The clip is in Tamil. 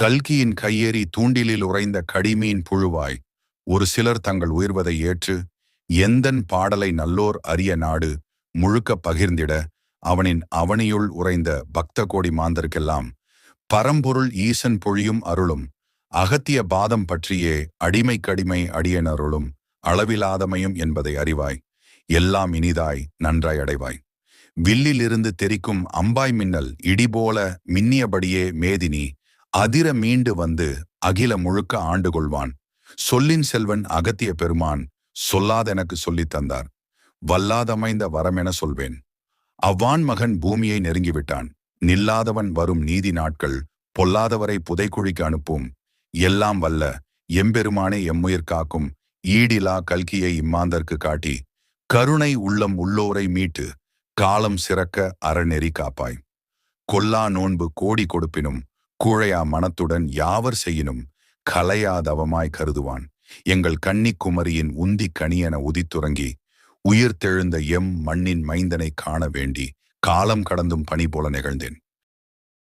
கல்கியின் கையேறி தூண்டிலில் உறைந்த கடிமீன் புழுவாய். ஒரு சிலர் தங்கள் உயர்வதை ஏற்று எந்தன் பாடலை நல்லோர் அரிய நாடு முழுக்க பகிர்ந்திட அவனின் அவனியுள் உறைந்த பக்த கோடி மாந்தர்க்கெல்லாம் பரம்பொருள் ஈசன் பொழியும் அருளும் அகத்திய பாதம் பற்றியே அடிமை கடிமை அடியனருளும் அளவிலாதமையும் என்பதை அறிவாய். எல்லாம் இனிதாய் நன்றாய் அடைவாய். வில்லிலிருந்து தெரிக்கும் அம்பாய் மின்னல் இடிபோல மின்னியபடியே மேதினி அதிர மீண்டு வந்து அகில முழுக்க ஆண்டு கொள்வான் சொல்லின் செல்வன் அகத்திய பெருமான் சொல்லாதெனக்கு சொல்லித் தந்தார். வல்லாதமைந்த வரமென சொல்வேன். அவ்வான் மகன் பூமியை நெருங்கிவிட்டான். நில்லாதவன் வரும் நீதி நாட்கள் பொல்லாதவரை புதைக்குழிக்கு அனுப்பும். எல்லாம் வல்ல எம்பெருமானே எம்முயிர் காக்கும். ஈடிலா கல்கியை இம்மாந்தர்க்கு காட்டி கருணை உள்ளம் உள்ளோரை மீட்டு காலம் சிறக்க அறநெறி காப்பாய். கொல்லா நோன்பு கோடி கொடுப்பினும் கூழையா மனத்துடன் யாவர் செய்யினும் கலையாதவமாய் கருதுவான். எங்கள் கன்னிக்குமரியின் உந்தி கனியென உதித்துறங்கி உயிர் தெழுந்த எம் மண்ணின் மைந்தனை காண வேண்டி காலம் கடந்தும் பணி போல நிகழ்ந்தேன்.